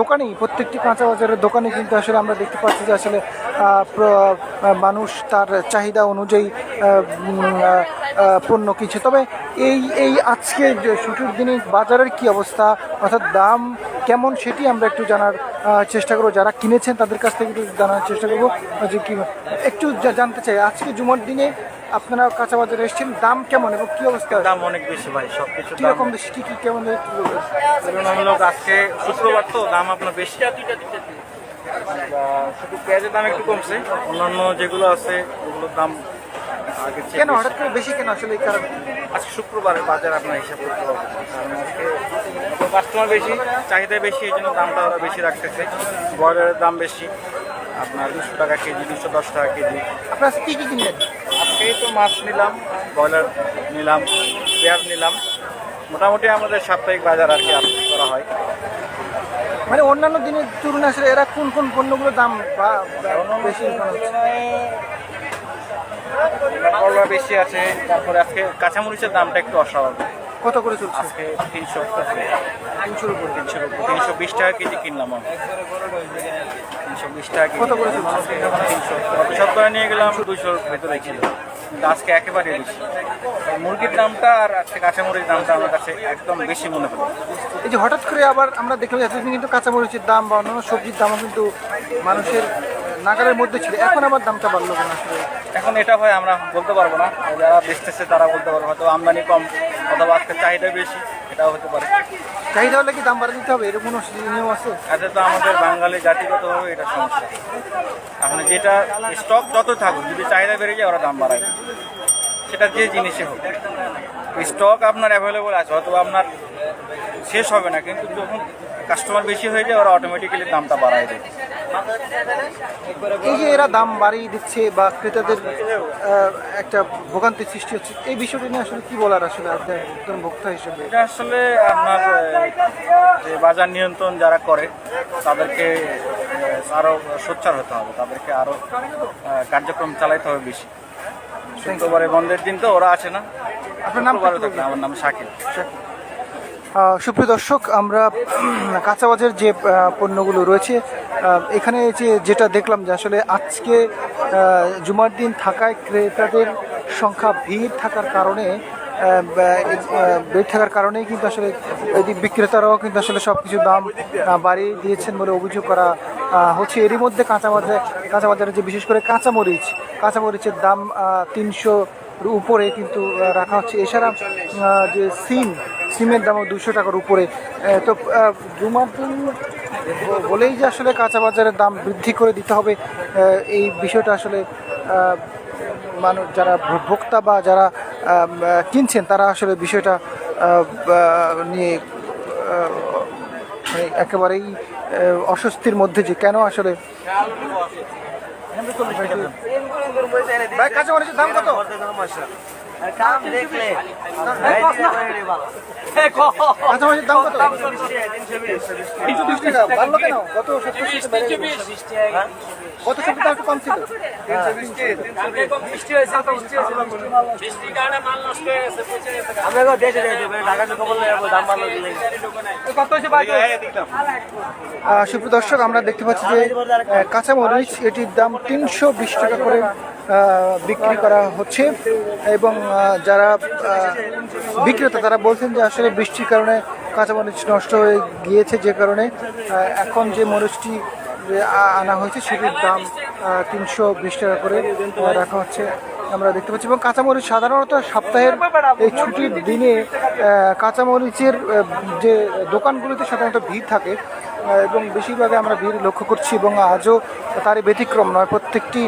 দোকানেই, প্রত্যেকটি কাঁচা বাজারের দোকানে কিন্তু আসলে আমরা দেখতে পাচ্ছি যে আসলে মানুষ তার চাহিদা অনুযায়ী পণ্য কিনছে। তবে এই এই আজকে ছুটির দিনে বাজারের কি অবস্থা, অর্থাৎ দাম কেমন সেটি আমরা একটু জানার চেষ্টা করব। যারা কিনেছেন তাদের কাছ থেকে একটু জানার চেষ্টা করব, যে কি, একটু জানতে চাই। আজকে জুমার দিনে আপনারা কাঁচা বাজারে এসেছেন দাম কেমন এবং কি অবস্থা? দাম অনেক বেশি ভাই সব কিছু কি রকম বেশি কি কি কেমন? তুলনামূলক আজকে শুক্রবার তো দাম আপনার বেশি। শুধু পেঁয়াজের দাম একটু কমছে অন্যান্য যেগুলো আছে ওগুলোর দাম কেন হঠাৎ করে বেশি কেন আসলে এই কারণ? আজকে শুক্রবারের বাজার আপনার হিসাব করতে না। কারণ আজকে কাস্টমার বেশি চাহিদা বেশি এই জন্য দামটা ওরা বেশি রাখতেছে। ব্রয়লারের দাম বেশি আপনার দুশো টাকা কেজি দুশো দশ টাকা কেজি। আপনার কি কি কিনলেন? আজকেই তো মাছ নিলাম ব্রয়লার নিলাম পেঁয়াজ নিলাম। মোটামুটি আমাদের সাপ্তাহিক বাজার আর কি করা হয়। মানে অন্যান্য দিনের তুলনায় আসলে এরা কোন কোন পণ্যগুলোর দাম বেশি করলা বেশি আছে তারপরে আজকে কাঁচামরিচের দামটা একটু অস্বাভাবিক। কত করে চলছে? আজকে তিনশো। তিনশোর উপরে। তিনশো তিনশো বিশ টাকা কেজি কিনলাম আমি বিশ টাকা কত করে? তিনশো নিয়ে গেলাম দুশোর ভেতরে ছিল। কিন্তু আজকে একেবারে বেশি মুরগির দামটা আর আজকে কাঁচামরিচের দামটা আমার কাছে একদম বেশি মনে হলো। এই যে হঠাৎ করে আবার আমরা দেখলাম এতদিন কিন্তু কাঁচামরিচের দাম বা অন্যান্য সবজির দামও কিন্তু মানুষের নাগালের মধ্যে ছিল। এখন আবার দামটা বাড়লো কেন আসলে? এখন এটা হয় আমরা বলতে পারব না। যারা বেচতেছে তারা বলতে পারব। হয়তো আমদানি কম অথবা আজকে চাহিদা বেশি এটাও হতে পারে। চাহিদা হলে কি দাম বাড়া দিতে হবে? এরকম কোনো নিয়ম আছে? এতে তো আমাদের বাঙালি জাতিগতভাবে এটা সমস্যা। এখন যেটা স্টক যত থাকুক যদি চাহিদা বেড়ে যায় ওরা দাম বাড়ায় সেটা যে জিনিসই হোক। স্টক আপনার অ্যাভেলেবল আছে হয়তো আপনার শেষ হবে না কিন্তু যখন কাস্টমার বেশি হয়ে যায় ওরা অটোমেটিক্যালি দামটা বাড়ায় দেয়। এই যে এরা দাম বাড়িয়ে দিচ্ছে বা ক্রেতাদের একটা ভোগান্তির সৃষ্টি হচ্ছে এই বিষয়টি নিয়ে আসলে কি বলার আসলে আপনার একজন ভোক্তা হিসেবে? এটা আসলে আপনার যে বাজার নিয়ন্ত্রণ যারা করে তাদেরকে আরও আরও সোচ্চার হতে হবে তাদেরকে আরও কার্যক্রম চালাইতে হবে বেশি। শুক্রবারে বন্ধের দিন তো ওরা আসে না। আপনার নাম আমার নাম শাকিল। আহ, সুপ্রিয় দর্শক আমরা উম, কাঁচা বাজার যে পণ্যগুলো রয়েছে এখানে যে যেটা দেখলাম যে আসলে আজকে জুমার দিন থাকায় ক্রেতাদের সংখ্যা ভিড় থাকার কারণে ভিড় থাকার কারণেই কিন্তু আসলে এদিক বিক্রেতারাও কিন্তু আসলে সব কিছু দাম বাড়িয়ে দিয়েছেন বলে অভিযোগ করা হচ্ছে। এরই মধ্যে কাঁচা বাজার কাঁচা বাজারে যে বিশেষ করে কাঁচামরিচ কাঁচামরিচের দাম তিনশো উপরে কিন্তু রাখা হচ্ছে। এছাড়া যে সিম সিমের দামও দুশো টাকার উপরে। তো জুমার দিন বলেই যে আসলে কাঁচা বাজারের দাম বৃদ্ধি করে দিতে হবে এই বিষয়টা আসলে মানুষ যারা ভোক্তা বা যারা কিনছেন তারা আসলে বিষয়টা নিয়ে মানে একেবারেই অস্বস্তির মধ্যে যে কেন আসলে ভাই দাম কত? দেখলে। কাঁচামরিচের দাম কত? তিনশো বিশ টাকা। বাড়লো কেন? গত সপ্তাহে গত সপ্তাহে একটু কম ছিল। আমরা দেশে ঢাকাতে খবর দাম ভালো দিলে আহ, সুপ্রিয় দর্শক আমরা দেখতে পাচ্ছি যে কাঁচামরিচ এটির দাম তিনশো বিশ টাকা করে বিক্রি করা হচ্ছে এবং যারা বিক্রেতা, তারা বলছেন যে আসলে বৃষ্টির কারণে কাঁচামরিচ নষ্ট হয়ে গিয়েছে যে কারণে এখন যে মরিচটি আনা হয়েছে সেটির দাম তিনশো বিশ টাকা করে রাখা হচ্ছে আমরা দেখতে পাচ্ছি। এবং কাঁচামরিচ সাধারণত সপ্তাহের এই ছুটির দিনে কাঁচামরিচের যে দোকানগুলিতে সাধারণত ভিড় থাকে এবং বেশিরভাগে আমরা ভিড় লক্ষ্য করছি এবং আজও তারই ব্যতিক্রম নয়। প্রত্যেকটি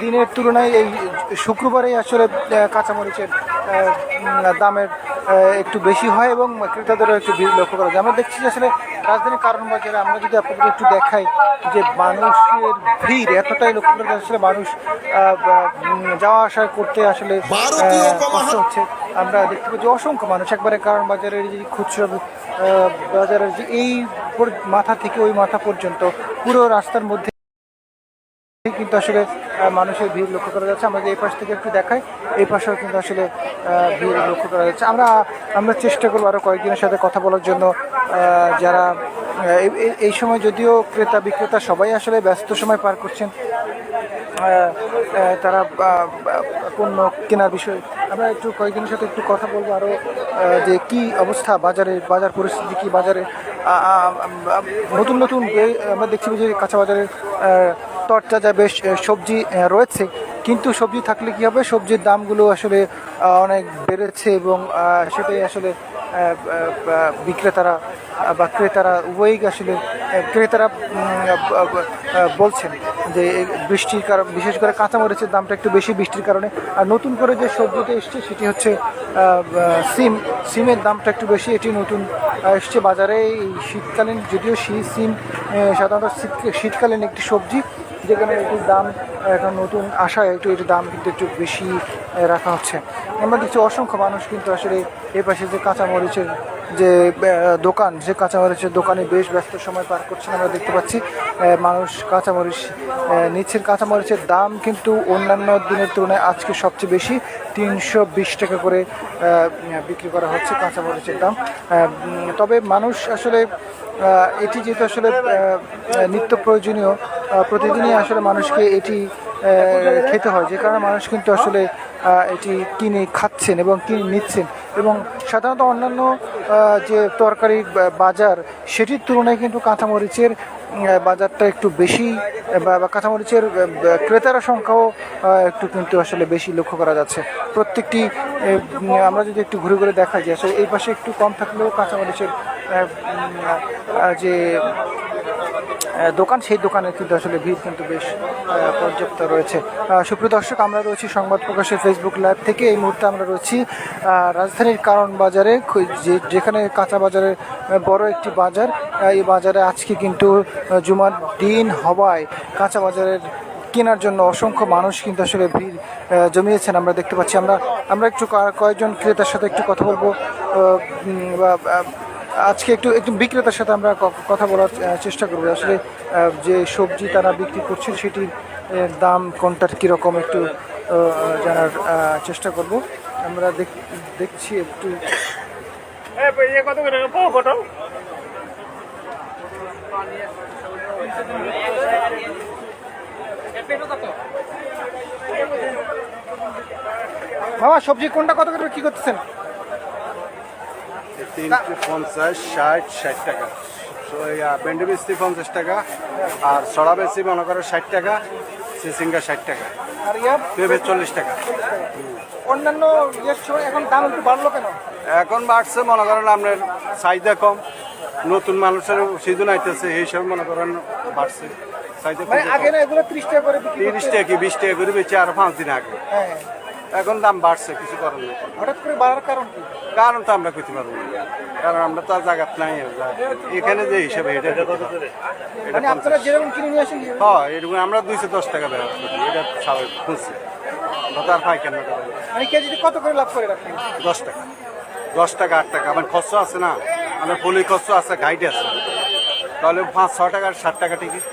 দিনের তুলনায় এই শুক্রবারেই আসলে কাঁচামরিচের দামের একটু বেশি হয় এবং ক্রেতাদেরও একটু ভিড় লক্ষ্য করা যায়। আমরা দেখছি যে আসলে রাজধানীর কারণ বাজারে আমরা যদি আপনাদের একটু দেখাই যে মানুষের ভিড় এতটাই লক্ষ্য করে আসলে মানুষ যাওয়া আসা করতে আসলে কষ্ট হচ্ছে। আমরা দেখতে পাচ্ছি অসংখ্য মানুষ একবারে কারণ বাজারের যে খুচরো বাজারের যে এই মাথা থেকে ওই মাথা পর্যন্ত পুরো রাস্তার মধ্যে কিন্তু আসলে মানুষের ভিড় লক্ষ্য করা যাচ্ছে। আমরা যে এই পাশ থেকে একটু দেখাই এই পাশেও কিন্তু আসলে ভিড় লক্ষ্য করা যাচ্ছে। আমরা আমরা চেষ্টা করব আরও কয়েকজনের সাথে কথা বলার জন্য যারা এই- সময় যদিও ক্রেতা বিক্রেতা সবাই আসলে ব্যস্ত সময় পার করছেন তারা পণ্য কেনার বিষয়ে। আমরা একটু কয়েকজনের সাথে একটু কথা বলব আরও যে কি অবস্থা বাজারে বাজার পরিস্থিতি কি বাজারে? নতুন নতুন আমরা দেখছি যে কাঁচা বাজারে আহ, তরতাজা বেশ সবজি রয়েছে। কিন্তু সবজি থাকলে কি হবে? সবজির দামগুলো আসলে অনেক বেড়েছে এবং সেটাই আসলে বিক্রেতারা বা ক্রেতারা উভয়ই আসলে ক্রেতারা বলছেন যে বৃষ্টির কারণ, বিশেষ করে কাঁচামরিচের দামটা একটু বেশি বৃষ্টির কারণে। আর নতুন করে যে সবজিটা এসছে, সেটি হচ্ছে সিম। সিমের দামটা একটু বেশি, এটি নতুন এসছে বাজারে। এই শীতকালীন, যদিও শীত সিম সাধারণত শীত- শীতকালীন একটি সবজি যেখানে এটির দাম, এখন নতুন আশায় একটু এটির দাম কিন্তু একটু বেশি রাখা হচ্ছে। আমরা দেখছি অসংখ্য মানুষ কিন্তু আসলে এ পাশে যে কাঁচামরিচের যে দোকান, যে কাঁচামরিচের দোকানে বেশ ব্যস্ত সময় পার করছেন আমরা দেখতে পাচ্ছি। মানুষ কাঁচামরিচ নিচ্ছেন। কাঁচামরিচের দাম কিন্তু অন্যান্য দিনের তুলনায় আজকে সবচেয়ে বেশি, তিনশো বিশ টাকা করে বিক্রি করা হচ্ছে কাঁচামরিচের দাম। তবে মানুষ আসলে এটি যেহেতু আসলে নিত্য প্রয়োজনীয় প্রতিদিনই আসলে মানুষকে এটি খেতে হয়। যে কারণে মানুষ কিন্তু আসলে এটি কিনে খাচ্ছেন এবং কিনে নিচ্ছেন। এবং সাধারণত অন্যান্য যে তরকারির বাজার, সেটির তুলনায় কিন্তু কাঁচামরিচের বাজারটা একটু বেশি, বা কাঁচামরিচের ক্রেতার সংখ্যাও একটু কিন্তু আসলে বেশি লক্ষ্য করা যাচ্ছে। প্রত্যেকটি আমরা যদি একটু ঘুরে ঘুরে দেখা যায় আসলে এই পাশে একটু কম থাকলেও কাঁচামরিচের যে দোকান, সেই দোকানে কিন্তু আসলে ভিড় কিন্তু বেশ পর্যাপ্ত রয়েছে। সুপ্রিয় দর্শক, আমরা রয়েছি সংবাদ প্রকাশের ফেসবুক লাইভ থেকে। এই মুহূর্তে আমরা রয়েছি রাজধানীর কারণ বাজারে যেখানে কাঁচা বাজারের বড় একটি বাজার এই বাজারে আজকে কিন্তু জুমার দিন হওয়ায় কাঁচা বাজারের কেনার জন্য অসংখ্য মানুষ কিন্তু আসলে ভিড় জমিয়েছেন। আমরা দেখতে পাচ্ছি, আমরা আমরা একটু কয়েকজন ক্রেতার সাথে একটু কথা বলব বা আজকে একটু একটু বিক্রেতার সাথে আমরা কথা বলার চেষ্টা করব। আসলে যে সবজি তারা বিক্রি করছেন সেটির দাম কোনটার কীরকম একটু জানার চেষ্টা করব। আমরা দেখ- দেখছি একটু। পটল মামা সবজি কোনটা কত করে কি করতেছেন? তিনটে পঞ্চাশ ষাট ষাট টাকা। ভেন্ডি বেশি পঞ্চাশ টাকা আর সড়া বেশি মনে করো ষাট টাকা সিসিঙ্গা ষাট টাকা। পেঁপে চল্লিশ টাকা। অন্যান্য এখন দাম একটু বাড়লো কেন? এখন বাড়ছে মনে করেন আপনার চাহিদা কম। নতুন মানুষের সিজন আইতেছে এই সব মনে করেন বাড়ছে। চাহিদা মানে টাকা করে তিরিশ টাকা কি বিশ টাকা করে বেঁচে আর পাঁচ দিন আগে। হ্যাঁ। এখন দাম বাড়ছে কিছু করার নেই। হঠাৎ করে বাড়ার কারণ কি? কারণ তো আমরা করতে পারব না। কারণ আমরা তো আর জায়গাত নাই এখানে যে হিসাবে এটা এটা মানে আপনারা যেরকম কিনে নিয়ে আসেন হ্যাঁ এরকম আমরা দুইশো দশ টাকা ব্যবহার করি এটা স্বাভাবিক খুঁজছে। আমরা তো আর পাইকার না। টাকা মানে কেজিতে কত করে লাভ করে রাখেন? দশ টাকা। দশ টাকা আট টাকা। আমার খরচ আছে না। আমার পলি খরচ আছে গাইড আছে। তাহলে পাঁচ ছ টাকা ষাট টাকা টিকিট।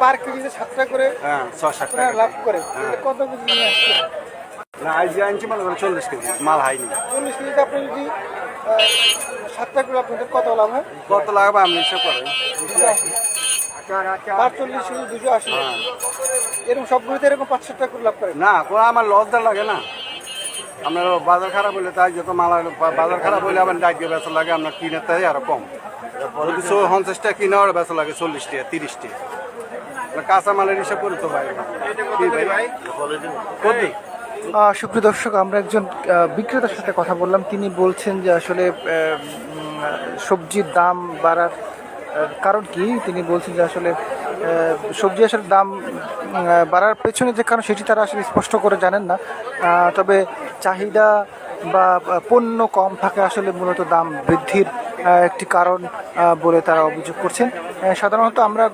পার কেজিতে সাত টাকা করে হ্যাঁ ছ টাকা লাভ করে। হ্যাঁ। কত কেজি না আজ যে আনছি মনে করেন চল্লিশ কেজি। মাল হাইনি চল্লিশ কেজিতে আপনি যদি আহ, সাত টাকা করে আপনাদের কত লাভ হয়? কত লাগবে আপনি হিসাব করেন পাঁচ চল্লিশ কেজি দুশো আশি। হ্যাঁ। এরকম সবগুলোতে এরকম পাঁচ করে লাভ করেন? না কোনো আমার লস দেওয়া লাগে না। আপনার বাজার খারাপ হলে তাই যত মাল বাজার খারাপ হলে আমার ডাইকে বেচা লাগে আপনার কিনে তাই আরও কম। যদি টাকা কিনে ওরা বেচা লাগে চল্লিশ টাকা তিরিশ টাকা আপনার কাঁচা মালের হিসাব করে তো ভাই সুপ্রিয় দর্শক, আমরা একজন বিক্রেতার সাথে কথা বললাম। তিনি বলছেন যে আসলে সবজির দাম বাড়ার কারণ কি? তিনি বলছেন যে আসলে সবজি আসলে দাম বাড়ার পেছনে যে কারণ, সেটি তারা আসলে স্পষ্ট করে জানেন না। তবে চাহিদা বা পণ্য কম থাকে আসলে মূলত দাম বৃদ্ধির একটি কারণ বলে তারা অভিযোগ করছেন। সাধারণত আমরা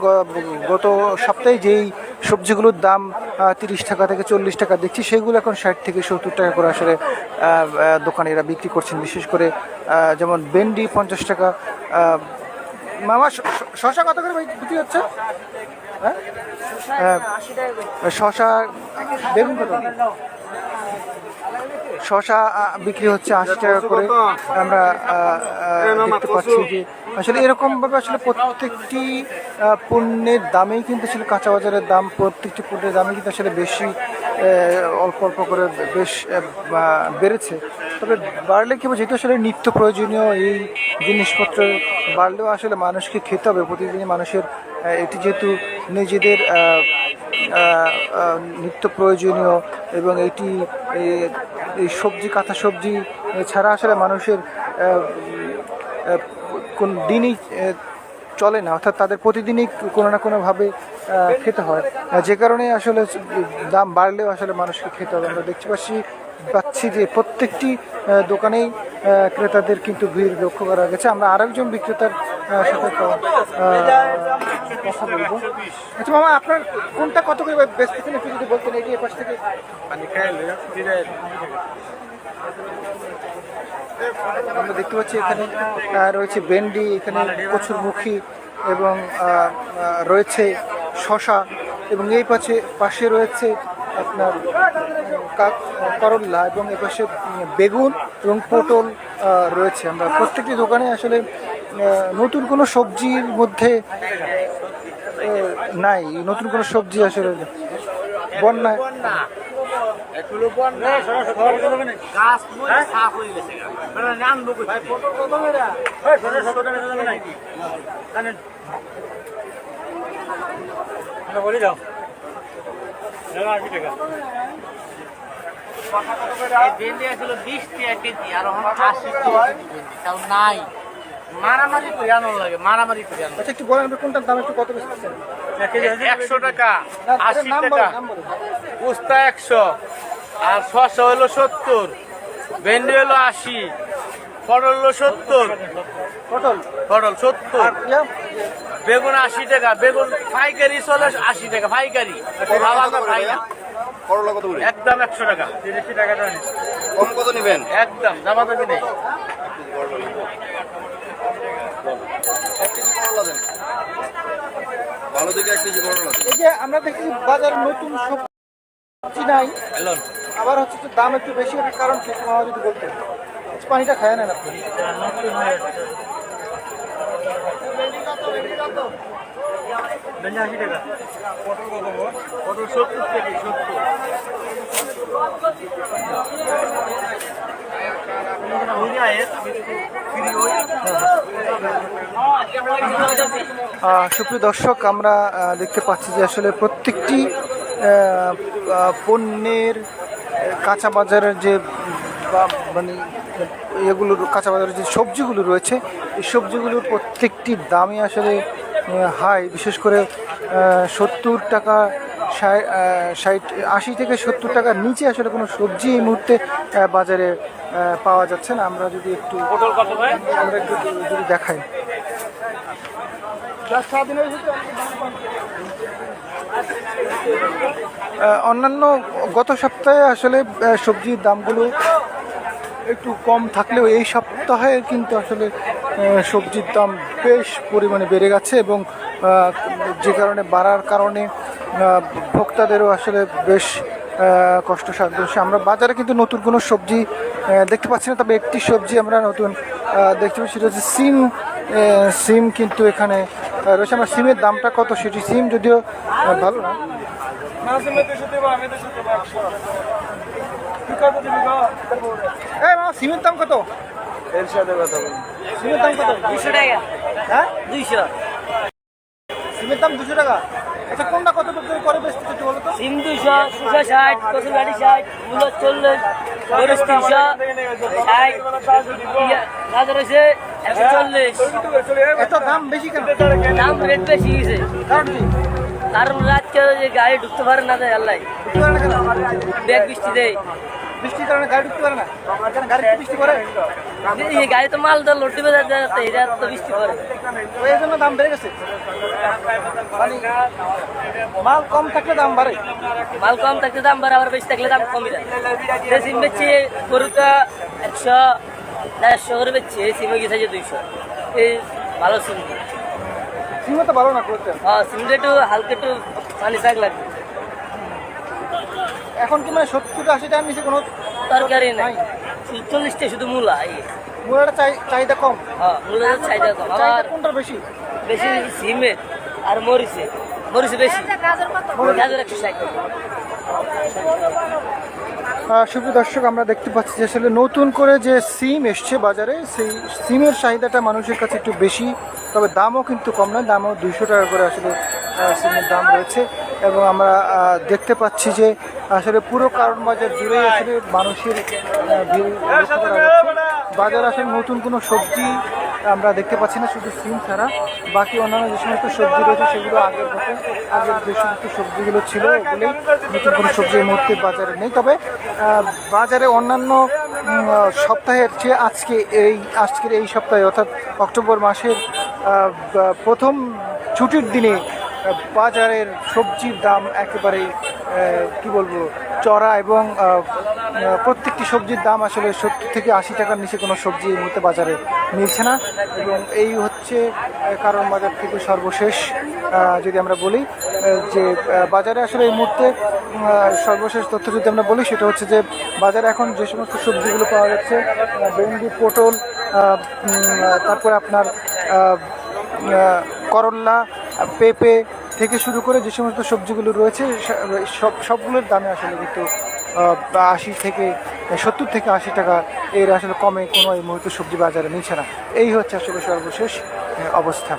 গত সপ্তাহে যেই সবজিগুলোর দাম তিরিশ টাকা থেকে চল্লিশ টাকা দেখছি সেগুলো এখন ষাট থেকে সত্তর টাকা করে আসলে দোকানিরা বিক্রি করছেন। বিশেষ করে যেমন ভেন্ডি পঞ্চাশ টাকা মামা শশা কত করে বিক্রি হচ্ছে? হ্যাঁ, শশা বেগুন কত? শশা বিক্রি হচ্ছে আশি টাকা করে। আমরা দেখতে পাচ্ছি যে আসলে এরকমভাবে আসলে প্রত্যেকটি পণ্যের দামেই কিন্তু আসলে কাঁচা বাজারের দাম, প্রত্যেকটি পণ্যের দামে কিন্তু আসলে বেশি অল্প অল্প করে বেশ বেড়েছে। তবে বাড়লে কি হবে, যেহেতু আসলে নিত্য প্রয়োজনীয় এই জিনিসপত্র। বাড়লেও আসলে মানুষকে খেতে হবে। প্রতিদিনই মানুষের এটি যেহেতু নিজেদের নিত্য প্রয়োজনীয় এবং এটি এই সবজি কাঁচা সবজি ছাড়া আসলে মানুষের কোন দিনই চলে না, অর্থাৎ তাদের প্রতিদিনই কোনো না কোনোভাবে খেতে হয়। যে কারণে আসলে দাম বাড়লেও আসলে মানুষকে খেতে হবে। আমরা দেখতে পাচ্ছি পাচ্ছি যে প্রত্যেকটি দোকানেই ক্রেতাদের কিন্তু ভিড় লক্ষ্য করা গেছে। আমরা আরেকজন বিক্রেতার সাথে কথা বলব। আচ্ছা মামা, আপনার কোনটা কত করে বেচতেছেন, একটু যদি বলতেন এটি এপাশ থেকে? আমরা দেখতে পাচ্ছি এখানে রয়েছে ভেন্ডি, এখানে কচুরমুখী এবং রয়েছে শশা এবং এই পাশে পাশে রয়েছে আপনার করল্লা এবং এ পাশে বেগুন এবং পটল রয়েছে। আমরা প্রত্যেকটি দোকানে আসলে নতুন কোনো সবজির মধ্যে নাই। নতুন কোনো সবজি আসলে বন্যায় বলি দাও। ভেন্ডি আসলে বিশ টাকা কেজি আর এখন আশি টাকা কেজি ভেন্ডি। তাও নাই। মারামারি করে আনো লাগে মারামারি করে আনো আচ্ছা একটু বলেন কোনটার দাম একটু কত বেশি একশো টাকা আশি টাকা। উস্তা একশো আর শশা হলো সত্তর ভেন্ডি হলো আশি। পটল সত্তর। পটল। পটল সত্তর। বেগুন আশি টাকা। বেগুন পাইকারি চলে আশি টাকা পাইকারি। করে একদম একশো টাকা। তিরিশ টাকা কম কত নেবেন? একদম দামা দামি নেই। এক কেজি করলা দেন ভালো দিকে এক কেজি করলা এই যে আমরা দেখছি বাজার নতুন সবজি নাই। আবার হচ্ছে যে দাম একটু বেশি কারণ কি মামা যদি বলতেন। আহ, সুপ্রিয় দর্শক আমরা দেখতে পাচ্ছি যে আসলে প্রত্যেকটি পণ্যের কাঁচা বাজারের যে মানে এগুলো কাঁচা বাজারের যে সবজিগুলো রয়েছে এই সবজিগুলোর প্রত্যেকটির দামই আসলে হাই। বিশেষ করে সত্তর টাকা ষাট আশি থেকে সত্তর টাকার নিচে আসলে কোনো সবজি এই মুহূর্তে বাজারে পাওয়া যাচ্ছে না। আমরা যদি একটু আমরা একটু যদি দেখাই। অন্যান্য গত সপ্তাহে আসলে সবজির দামগুলো একটু কম থাকলেও এই সপ্তাহে কিন্তু আসলে সবজির দাম বেশ পরিমাণে বেড়ে গেছে এবং যে কারণে বাড়ার কারণে ভোক্তাদেরও আসলে বেশ আহ, কষ্টসাধ্য সে আমরা বাজারে কিন্তু নতুন কোনো সবজি দেখতে পাচ্ছি না তবে একটি সবজি আমরা নতুন দেখতে পাচ্ছি সেটা হচ্ছে সিম সিম কিন্তু এখানে রয়েছে। আমরা সিমের দামটা কত সেটি সিম যদিও ভালো না। এই মামা সিমের দাম কত? সিমের দাম কত? দুশো টাকা। হ্যাঁ? দুইশো। সিমের দাম দুশো টাকা। আচ্ছা কোনটা কত করে বলো তো? সিম দুইশো দুশো ষাট কচুর গাড়ি ষাট মূলত চল্লিশ তিনশো ষাট একশো চল্লিশ। এত দাম বেশি কেন? দাম রেট বেশি গেছে কারণ রাতকে যে গাড়ি ঢুকতে পারে না দেয় আল্লাহ। ব্যাগ বৃষ্টি দেয় বৃষ্টির কারণে গাড়ি ঢুকতে পারে না। গাড়ি বৃষ্টি করে এই গাড়ি তো মাল তো লোড দিবে যাতে এটা তো বৃষ্টি করে এই জন্য দাম বেড়ে গেছে। মাল কম থাকলে দাম বাড়ে। মাল কম থাকলে দাম বাড়ে আবার বেশি থাকলে দাম কমে যায়। যে সিম বেচছি গরুটা একশো দেড়শো করে বেচছি এই সিমে গেছে যে দুইশো। এই ভালো সিম। সিমও তো ভালো না করতে হ্যাঁ সিমটা একটু হালকা একটু পানি শাক লাগবে। এখন কি মানে সত্তর আশি টাকার নিচে কোনো তরকারি নাই। চল্লিশটা শুধু মূলা মূলাটা চাই- চাহিদা কম। হ্যাঁ মূলা চাহিদা কম। আবার কোনটা বেশি? বেশি সিমের আর মরিচে। মরিচে বেশি। গাজর একশো ষাট। সুপ্রিয় দর্শক আমরা দেখতে পাচ্ছি যে আসলে নতুন করে যে সিম এসছে বাজারে সেই সিমের চাহিদাটা মানুষের কাছে একটু বেশি তবে দামও কিন্তু কম নয় দামও দুইশো টাকা করে আসলে সিমের দাম রয়েছে। এবং আমরা দেখতে পাচ্ছি যে আসলে পুরো কারণ বাজার জুড়ে আসলে মানুষের। বাজার আসলে নতুন কোনো সবজি আমরা দেখতে পাচ্ছি না, শুধু সিম ছাড়া বাকি অন্যান্য যে সমস্ত সবজি রয়েছে, সেগুলো আগের মতো, আগের যে সমস্ত সবজিগুলো ছিল, ওগুলোই নতুন কোনো সবজি মুহূর্তে বাজারে নেই তবে বাজারে অন্যান্য সপ্তাহের চেয়ে আজকে এই, আজকের এই সপ্তাহে, অর্থাৎ অক্টোবর মাসের প্রথম ছুটির দিনে বাজারের সবজির দাম একেবারেই কি বলব, চড়া এবং প্রত্যেকটি সবজির দাম আসলে সত্তর থেকে আশি টাকার নিচে কোনো সবজি এই মুহূর্তে বাজারে মিলছে না। এবং এই হচ্ছে কারণ বাজার থেকে সর্বশেষ যদি আমরা বলি যে বাজারে আসলে এই মুহূর্তে সর্বশেষ তথ্য যদি আমরা বলি, সেটা হচ্ছে যে, বাজারে এখন যে সমস্ত সবজিগুলো পাওয়া যাচ্ছে ভেন্ডি, পটল তারপরে আপনার করল্লা পেঁপে থেকে শুরু করে যে সমস্ত সবজিগুলো রয়েছে সব, সবগুলোর দামে আসলে কিন্তু আশি থেকে সত্তর থেকে আশি টাকা এর আসলে কমে কোনো এই মুহূর্তে সবজি বাজারে নিচ্ছে না। এই হচ্ছে আসলে সর্বশেষ অবস্থা।